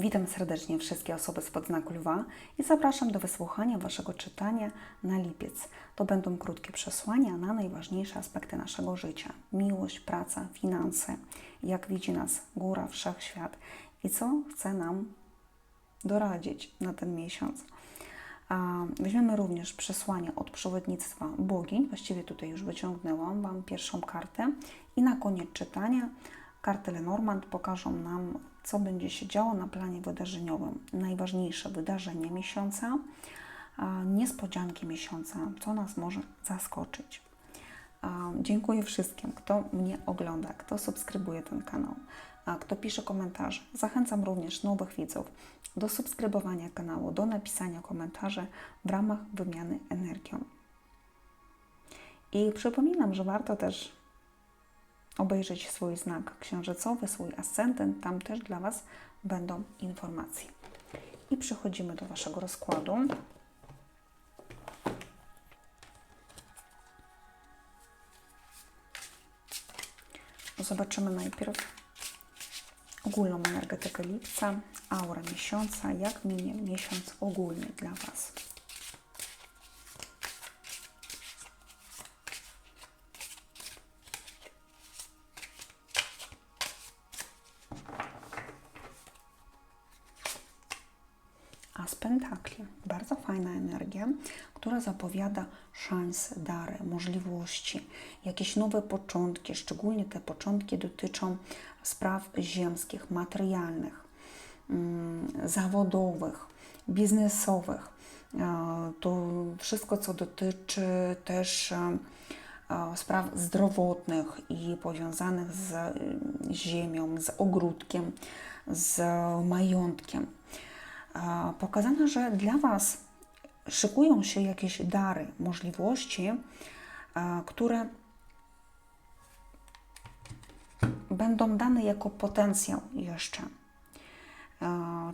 Witam serdecznie wszystkie osoby z podznaku lwa i zapraszam do wysłuchania Waszego czytania na lipiec. To będą krótkie przesłania na najważniejsze aspekty naszego życia: miłość, praca, finanse, jak widzi nas góra, wszechświat i co chce nam doradzić na ten miesiąc. Weźmiemy również przesłanie od przewodnictwa bogiń. Właściwie tutaj już wyciągnęłam Wam pierwszą kartę. I na koniec czytania karty Lenormand pokażą nam, co będzie się działo na planie wydarzeniowym. Najważniejsze wydarzenia miesiąca, niespodzianki miesiąca, co nas może zaskoczyć. Dziękuję wszystkim, kto mnie ogląda, kto subskrybuje ten kanał, kto pisze komentarze. Zachęcam również nowych widzów do subskrybowania kanału, do napisania komentarzy w ramach wymiany energią. I przypominam, że warto też obejrzeć swój znak księżycowy, swój ascendent. Tam też dla Was będą informacje. I przechodzimy do Waszego rozkładu. Zobaczymy najpierw ogólną energetykę lipca, aura miesiąca, jak minie miesiąc ogólny dla Was. Pentakli, bardzo fajna energia, która zapowiada szanse, dary, możliwości, jakieś nowe początki, szczególnie te początki dotyczą spraw ziemskich, materialnych, mm, zawodowych, biznesowych. E, To wszystko, co dotyczy też e, e, spraw zdrowotnych i powiązanych z ziemią, z ogródkiem, z majątkiem. Pokazano, że dla Was szykują się jakieś dary, możliwości, które będą dane jako potencjał jeszcze.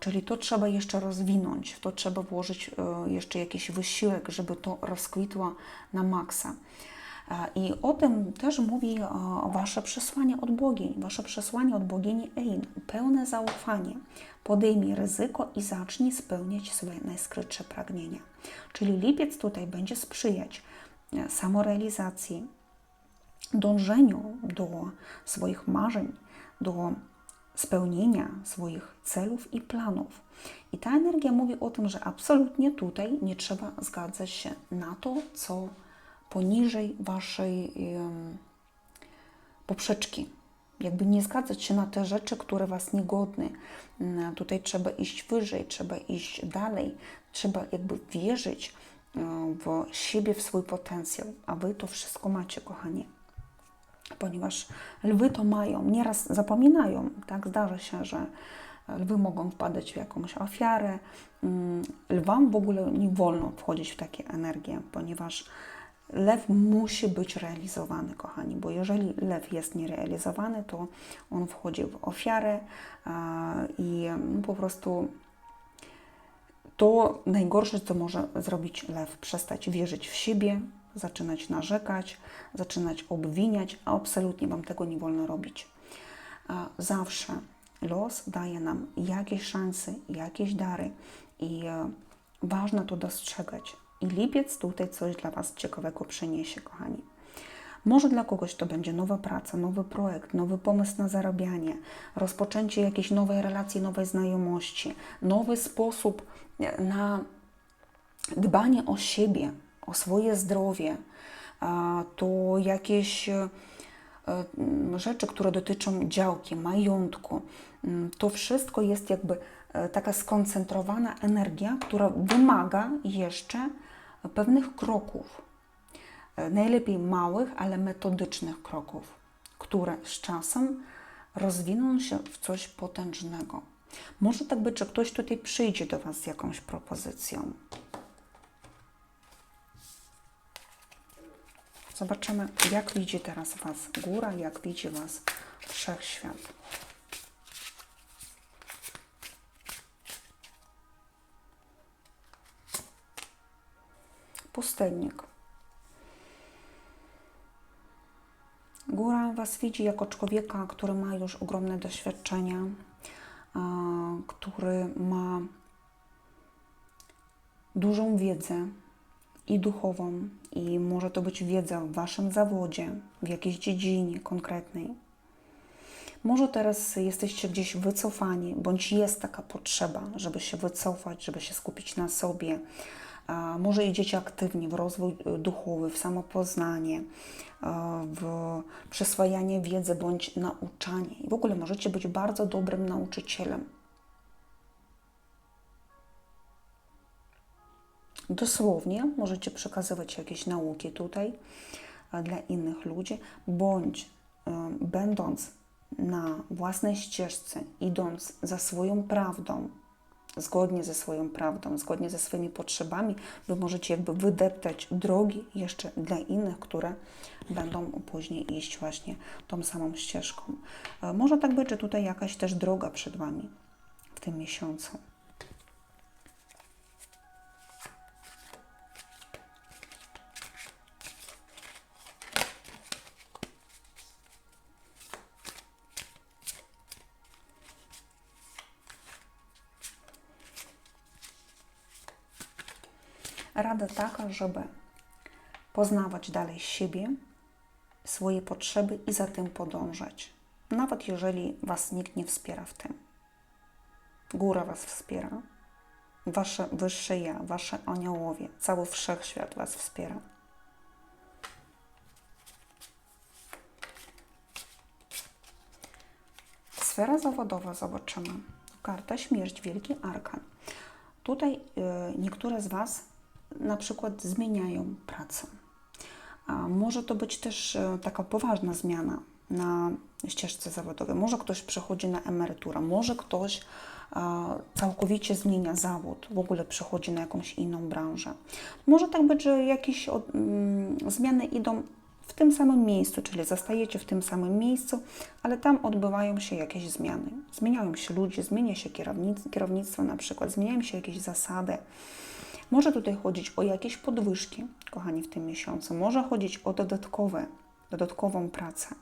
Czyli to trzeba jeszcze rozwinąć, to trzeba włożyć e, jeszcze jakiś wysiłek, żeby to rozkwitło na maksa. I o tym też mówi Wasze przesłanie od bogini, Wasze przesłanie od bogini Ein. Pełne zaufanie. Podejmij ryzyko i zacznij spełniać swoje najskrytsze pragnienia. Czyli lipiec tutaj będzie sprzyjać e, samorealizacji, dążeniu do swoich marzeń, do spełnienia swoich celów i planów. I ta energia mówi o tym, że absolutnie tutaj nie trzeba zgadzać się na to, co poniżej waszej poprzeczki. Jakby nie zgadzać się na te rzeczy, które was nie godny. Mm, Tutaj trzeba iść wyżej, trzeba iść dalej, trzeba jakby wierzyć e, w siebie, w swój potencjał, a wy to wszystko macie, kochani ponieważ lwy to mają, nieraz zapominają, tak zdarza się, że lwy mogą wpadać w jakąś ofiarę. Mm, Lwom w ogóle nie wolno wchodzić w takie energie, ponieważ lew musi być realizowany, kochani, bo jeżeli lew jest nierealizowany, to on wchodzi w ofiarę i mm, po prostu to najgorsze, co może zrobić lew, przestać wierzyć w siebie, zaczynać narzekać, zaczynać obwiniać, a absolutnie Wam tego nie wolno robić. Zawsze los daje nam jakieś szanse, jakieś dary i e, ważne to dostrzegać. I lipiec tutaj coś dla Was ciekawego przyniesie, kochani. Może dla kogoś to będzie nowa praca, nowy projekt, nowy pomysł na zarabianie, rozpoczęcie jakiejś nowej relacji, nowej znajomości, nowy sposób na dbanie o siebie, o swoje zdrowie, to jakieś e, rzeczy, które dotyczą działki, majątku. Mm, To wszystko jest jakby e, taka skoncentrowana energia, która wymaga jeszcze pewnych kroków. E, Najlepiej małych, ale metodycznych kroków, które z czasem rozwiną się w coś potężnego. Może tak być, że ktoś tutaj przyjdzie do Was z jakąś propozycją. Zobaczymy, jak widzi teraz Was góra, jak widzi Was wszechświat. Pustelnik. Góra Was widzi jako człowieka, który ma już ogromne doświadczenia, który ma dużą wiedzę i duchową, i może to być wiedza w Waszym zawodzie, w jakiejś dziedzinie konkretnej. Może teraz jesteście gdzieś wycofani, bądź jest taka potrzeba, żeby się wycofać, żeby się skupić na sobie. Może idziecie aktywnie w rozwój y, duchowy, w samopoznanie, y, w przyswajanie wiedzy bądź nauczanie. I w ogóle możecie być bardzo dobrym nauczycielem. Dosłownie możecie przekazywać jakieś nauki tutaj e, dla innych ludzi, bądź e, będąc na własnej ścieżce, idąc za swoją prawdą, zgodnie ze swoją prawdą, zgodnie ze swoimi potrzebami, Wy możecie jakby wydeptać drogi jeszcze dla innych, które będą później iść właśnie tą samą ścieżką. E, Może tak być, że tutaj jakaś też droga przed Wami w tym miesiącu. Taka, żeby poznawać dalej siebie, swoje potrzeby i za tym podążać. Nawet jeżeli Was nikt nie wspiera w tym. Góra Was wspiera, Wasze wyższe ja, Wasze aniołowie, cały wszechświat Was wspiera. Sfera zawodowa zobaczymy. Karta śmierć, wielki arkan. Tutaj y, niektóre z Was na przykład zmieniają pracę. A może to być też y, taka poważna zmiana na ścieżce zawodowej. Może ktoś przechodzi na emeryturę, może ktoś całkowicie zmienia zawód, w ogóle przechodzi na jakąś inną branżę. Może tak być, że jakieś mm, zmiany idą w tym samym miejscu, czyli zostajecie w tym samym miejscu, ale tam odbywają się jakieś zmiany. Zmieniają się ludzie, zmienia się kierownic, kierownictwo na przykład, zmieniają się jakieś zasady. Może tutaj chodzić o jakieś podwyżki, kochani, w tym miesiącu. Może chodzić o dodatkowe, dodatkową pracę.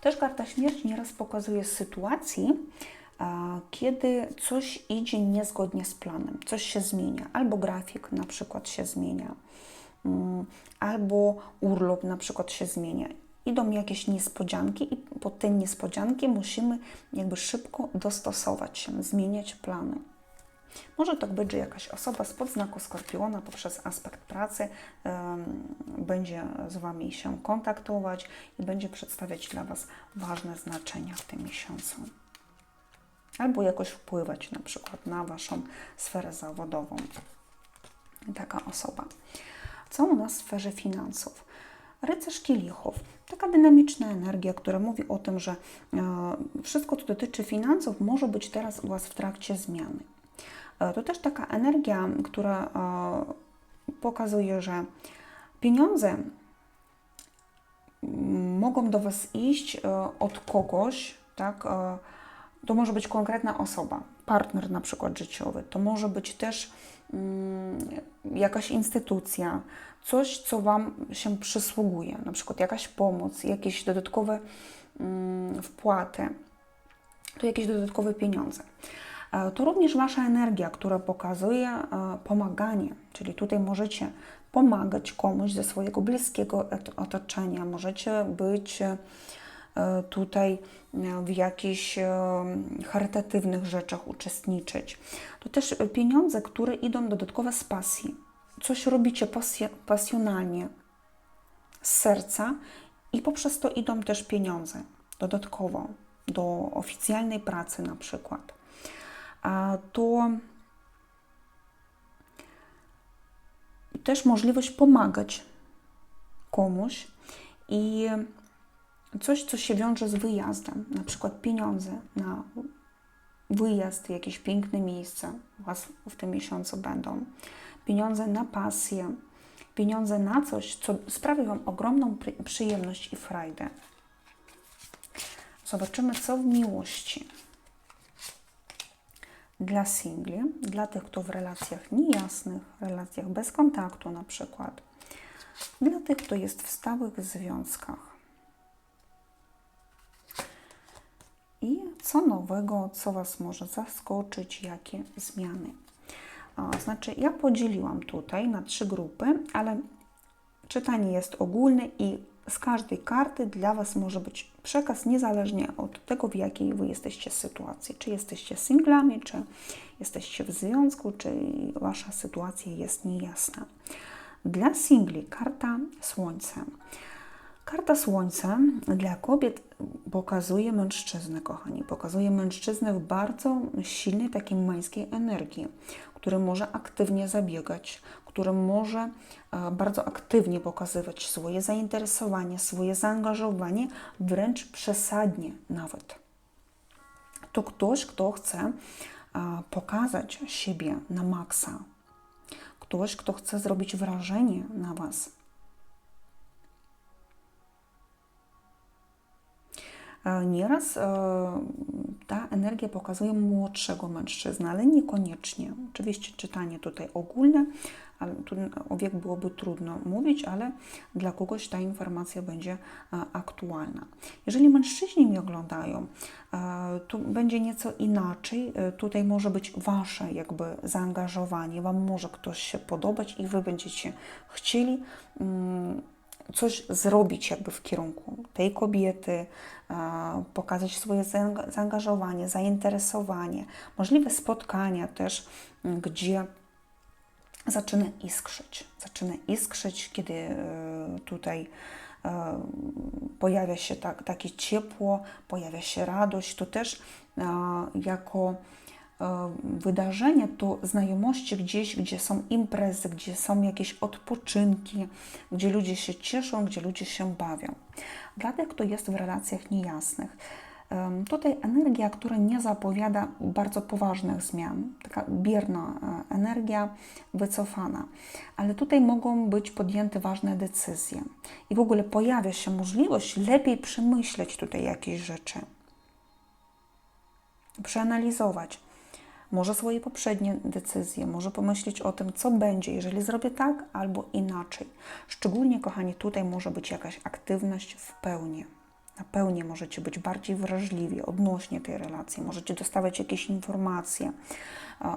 Też karta śmierci nieraz pokazuje sytuacji, kiedy coś idzie niezgodnie z planem, coś się zmienia, albo grafik na przykład się zmienia, mm, albo urlop na przykład się zmienia. Idą jakieś niespodzianki i po te niespodzianki musimy jakby szybko dostosować się, zmieniać plany. Może tak być, że jakaś osoba z podznaku Skorpiona poprzez aspekt pracy em, będzie z Wami się kontaktować i będzie przedstawiać dla Was ważne znaczenia w tym miesiącu. Albo jakoś wpływać na przykład na Waszą sferę zawodową. Taka osoba. Co u nas w sferze finansów? Rycerz kielichów. Taka dynamiczna energia, która mówi o tym, że e, wszystko, co dotyczy finansów, może być teraz u Was w trakcie zmiany. E, to też taka energia, która e, pokazuje, że pieniądze mogą do Was iść od kogoś, tak? To może być konkretna osoba, partner na przykład życiowy, to może być też mm, jakaś instytucja, coś, co Wam się przysługuje, na przykład jakaś pomoc, jakieś dodatkowe mm, wpłaty, to jakieś dodatkowe pieniądze. E, To również Wasza energia, która pokazuje e, pomaganie, czyli tutaj możecie pomagać komuś ze swojego bliskiego ot- otoczenia, możecie być tutaj e, w jakichś e, charytatywnych rzeczach uczestniczyć. To też e, pieniądze, które idą dodatkowo z pasji. Coś robicie pasjonalnie, z serca i poprzez to idą też pieniądze dodatkowo do oficjalnej pracy na przykład. A to też możliwość pomagać komuś i coś, co się wiąże z wyjazdem, na przykład pieniądze na wyjazd, jakieś piękne miejsca u Was w tym miesiącu będą, pieniądze na pasję, pieniądze na coś, co sprawi Wam ogromną przy- przyjemność i frajdę. Zobaczymy, co w miłości. Dla singli, dla tych, kto w relacjach niejasnych, relacjach bez kontaktu na przykład, Dla tych, kto jest w stałych związkach. Co nowego, co Was może zaskoczyć, jakie zmiany. Znaczy, ja podzieliłam tutaj na trzy grupy, ale czytanie jest ogólne i z każdej karty dla Was może być przekaz niezależnie od tego, w jakiej Wy jesteście sytuacji. Czy jesteście singlami, czy jesteście w związku, czy Wasza sytuacja jest niejasna. Dla singli karta Słońce. Karta Słońca dla kobiet pokazuje mężczyznę, kochani. Pokazuje mężczyznę w bardzo silnej takiej męskiej energii, który może aktywnie zabiegać, który może e, bardzo aktywnie pokazywać swoje zainteresowanie, swoje zaangażowanie, wręcz przesadnie nawet. To ktoś, kto chce e, pokazać siebie na maksa. Ktoś, kto chce zrobić wrażenie na Was. Nieraz e, ta energia pokazuje młodszego mężczyznę, ale niekoniecznie. Oczywiście czytanie tutaj ogólne, ale tu o wiek byłoby trudno mówić, ale dla kogoś ta informacja będzie e, aktualna. Jeżeli mężczyźni mnie oglądają, tu będzie nieco inaczej. Tutaj może być Wasze jakby zaangażowanie, Wam może ktoś się podobać i Wy będziecie chcieli mm, coś zrobić jakby w kierunku tej kobiety, pokazać swoje zaangażowanie, zainteresowanie, możliwe spotkania też, gdzie zaczyna iskrzyć. Zaczyna iskrzyć, kiedy e, tutaj e, pojawia się tak, takie ciepło, pojawia się radość, to też jako E, wydarzenia, to znajomości gdzieś, gdzie są imprezy, gdzie są jakieś odpoczynki, gdzie ludzie się cieszą, gdzie ludzie się bawią. Dla tych, kto jest w relacjach niejasnych, tutaj energia, która nie zapowiada bardzo poważnych zmian, taka bierna e, energia, wycofana, ale tutaj mogą być podjęte ważne decyzje. I w ogóle pojawia się możliwość lepiej przemyśleć tutaj jakieś rzeczy, przeanalizować może swoje poprzednie decyzje, może pomyśleć o tym, co będzie, jeżeli zrobię tak albo inaczej. Szczególnie, kochani, tutaj może być jakaś aktywność w pełni. Na pełni możecie być bardziej wrażliwi odnośnie tej relacji, możecie dostawać jakieś informacje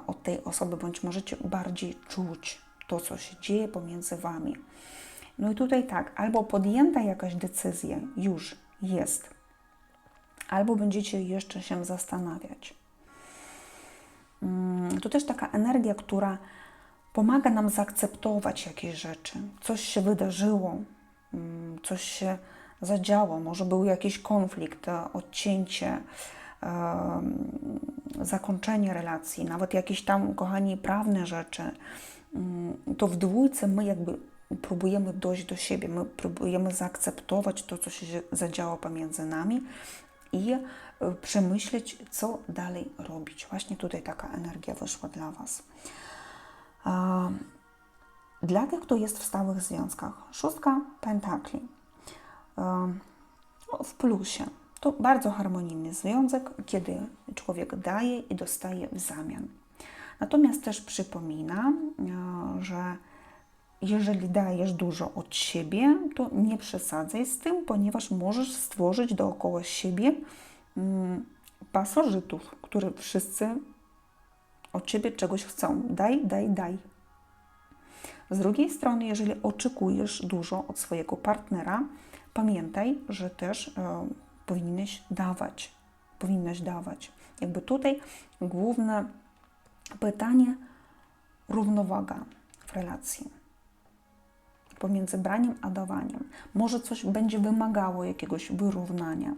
od tej osoby, bądź możecie bardziej czuć to, co się dzieje pomiędzy Wami. No i tutaj tak, albo podjęta jakaś decyzja już jest, albo będziecie jeszcze się zastanawiać. Mm, to też taka energia, która pomaga nam zaakceptować jakieś rzeczy. Coś się wydarzyło, mm, coś się zadziało, może był jakiś konflikt, e, odcięcie, zakończenie relacji, nawet jakieś tam, kochani, prawne rzeczy. Mm, to w dwójce my jakby próbujemy dojść do siebie, my próbujemy zaakceptować to, co się zadziało pomiędzy nami i e, przemyśleć, co dalej robić. Właśnie tutaj taka energia wyszła dla Was. Dla tych, kto jest w stałych związkach, szóstka pentakli no, w plusie. To bardzo harmonijny związek, kiedy człowiek daje i dostaje w zamian. Natomiast też przypomina, że jeżeli dajesz dużo od siebie, to nie przesadzaj z tym, ponieważ możesz stworzyć dookoła siebie pasożytów, które wszyscy od ciebie czegoś chcą. Daj, daj, daj. Z drugiej strony, jeżeli oczekujesz dużo od swojego partnera, pamiętaj, że też e, powinieneś dawać. Powinnaś dawać. Jakby tutaj główne pytanie równowaga w relacji pomiędzy braniem a dawaniem. Może coś będzie wymagało jakiegoś wyrównania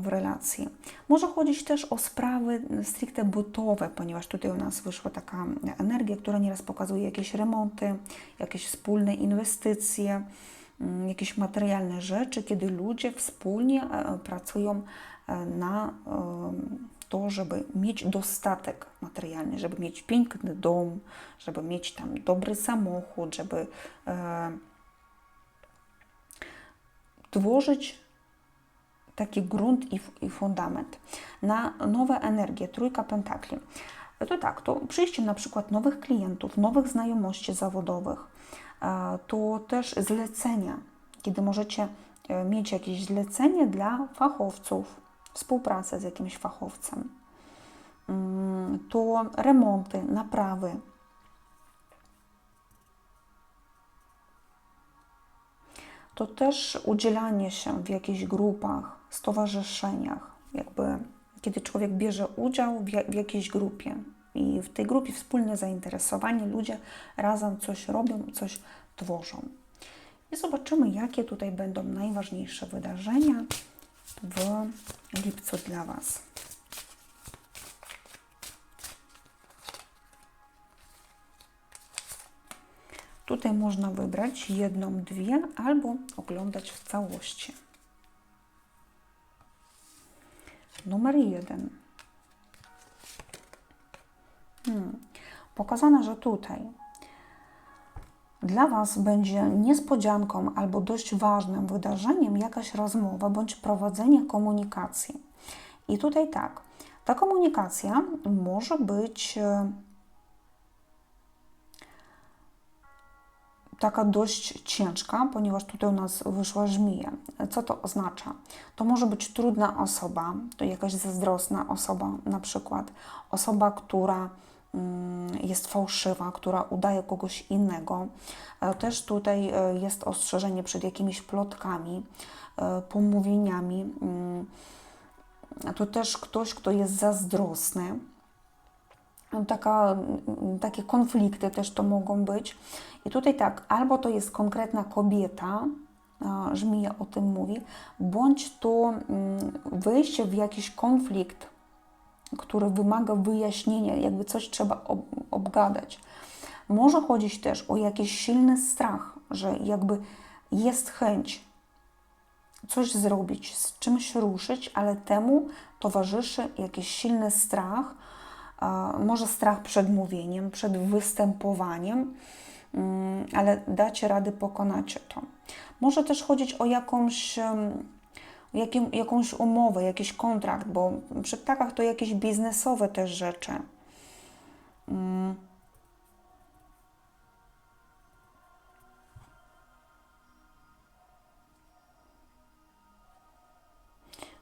w relacji. Może chodzić też o sprawy stricte bytowe, ponieważ tutaj u nas wyszła taka energia, która nieraz pokazuje jakieś remonty, jakieś wspólne inwestycje, mm, jakieś materialne rzeczy, kiedy ludzie wspólnie e, pracują e, na to, żeby mieć dostatek materialny, żeby mieć piękny dom, żeby mieć tam dobry samochód, żeby e, tworzyć taki grunt i, i fundament na nowe energie, trójka pentakli. to tak, to przyjście na przykład nowych klientów, nowych znajomości zawodowych, e, to też zlecenia, kiedy możecie e, mieć jakieś zlecenie dla fachowców, współpracę z jakimś fachowcem, Mm, to remonty, naprawy. To też udzielanie się w jakichś grupach, stowarzyszeniach, jakby kiedy człowiek bierze udział w, ja- w jakiejś grupie i w tej grupie wspólne zainteresowanie, ludzie razem coś robią, coś tworzą. I zobaczymy, jakie tutaj będą najważniejsze wydarzenia w lipcu dla Was. Tutaj można wybrać jedną, dwie albo oglądać w całości. Numer jeden. Hmm. Że tutaj dla Was będzie niespodzianką albo dość ważnym wydarzeniem jakaś rozmowa bądź prowadzenie komunikacji. I tutaj tak, ta komunikacja może być taka dość ciężka, ponieważ tutaj u nas wyszła żmija. Co to oznacza? To może być trudna osoba, to jakaś zazdrosna osoba, na przykład osoba, która mm, jest fałszywa, która udaje kogoś innego. E, Też tutaj e, jest ostrzeżenie przed jakimiś plotkami, e, pomówieniami. Mm, To też ktoś, kto jest zazdrosny. Taka, takie konflikty też to mogą być. I tutaj tak, albo to jest konkretna kobieta, żmija o tym mówi, bądź to mm, wejście w jakiś konflikt, który wymaga wyjaśnienia, jakby coś trzeba ob, obgadać. Może chodzić też o jakiś silny strach, że jakby jest chęć coś zrobić, z czymś ruszyć, ale temu towarzyszy jakiś silny strach, może strach przed mówieniem, przed występowaniem, ale dacie rady, pokonacie to. Może też chodzić o jakąś, jakim, jakąś umowę, jakiś kontrakt, bo przy ptakach to jakieś biznesowe też rzeczy. Mm.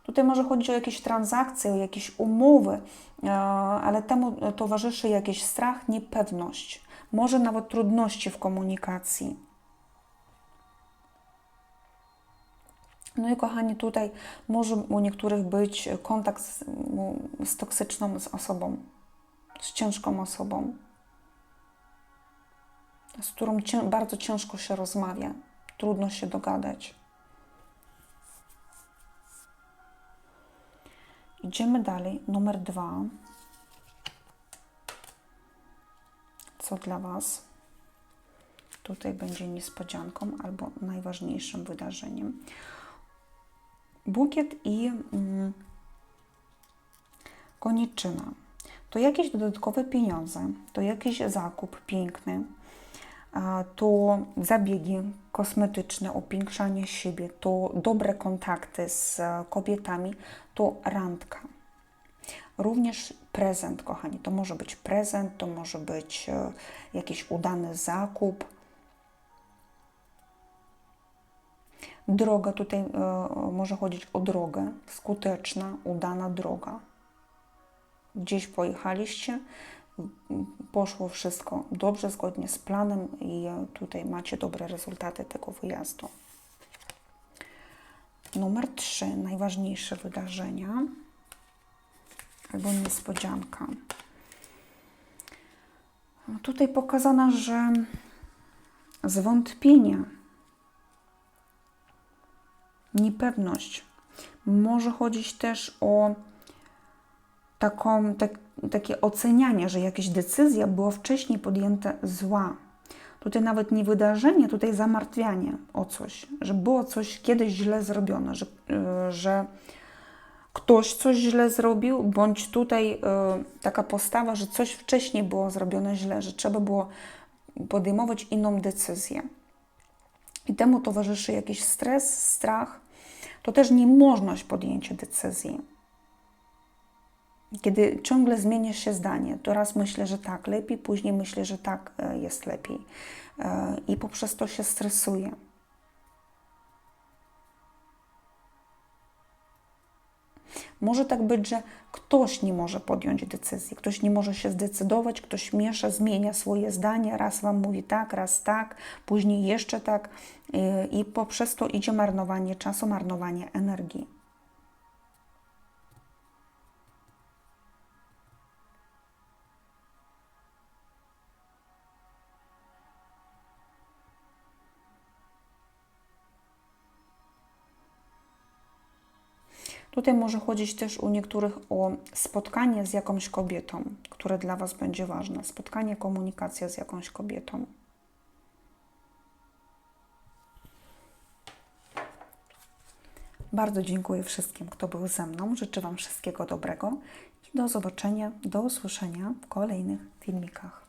Tutaj może chodzić o jakieś transakcje, o jakieś umowy, e, ale temu towarzyszy jakiś strach, niepewność, może nawet trudności w komunikacji. No i kochani, tutaj może u niektórych być kontakt z, z toksyczną z osobą, z ciężką osobą, z którą cię, bardzo ciężko się rozmawia, trudno się dogadać. Idziemy dalej. Numer dwa. Co dla Was tutaj będzie niespodzianką albo najważniejszym wydarzeniem? Bukiet i mm, koniczyna. To jakieś dodatkowe pieniądze, to jakiś zakup piękny, to zabiegi kosmetyczne, upiększanie siebie, to dobre kontakty z kobietami, to randka. Również prezent, kochani. To może być prezent, to może być e, jakiś udany zakup. Droga, tutaj e, może chodzić o drogę, skuteczna, udana droga. Gdzieś pojechaliście, poszło wszystko dobrze, zgodnie z planem i e, tutaj macie dobre rezultaty tego wyjazdu. Numer 3, najważniejsze wydarzenia albo niespodzianka. Tutaj pokazano, że zwątpienie, niepewność może chodzić też o taką, tak, takie ocenianie, że jakaś decyzja była wcześniej podjęta zła. Tutaj nawet nie wydarzenie, tutaj zamartwianie o coś, że było coś kiedyś źle zrobione, że, yy, że ktoś coś źle zrobił, bądź tutaj yy, taka postawa, że coś wcześniej było zrobione źle, że trzeba było podejmować inną decyzję. I temu towarzyszy jakiś stres, strach, to też niemożność podjęcia decyzji Kiedy ciągle zmienia się zdanie, to raz myślę, że tak lepiej, później myślę, że tak e, jest lepiej. E, I poprzez to się stresuję. Może tak być, że ktoś nie może podjąć decyzji, ktoś nie może się zdecydować, ktoś miesza, zmienia swoje zdanie, raz wam mówi tak, raz tak, później jeszcze tak, e, i poprzez to idzie marnowanie czasu, marnowanie energii. Tutaj może chodzić też u niektórych o spotkanie z jakąś kobietą, które dla Was będzie ważne. Spotkanie, komunikacja z jakąś kobietą. Bardzo dziękuję wszystkim, kto był ze mną. Życzę Wam wszystkiego dobrego i do zobaczenia, do usłyszenia w kolejnych filmikach.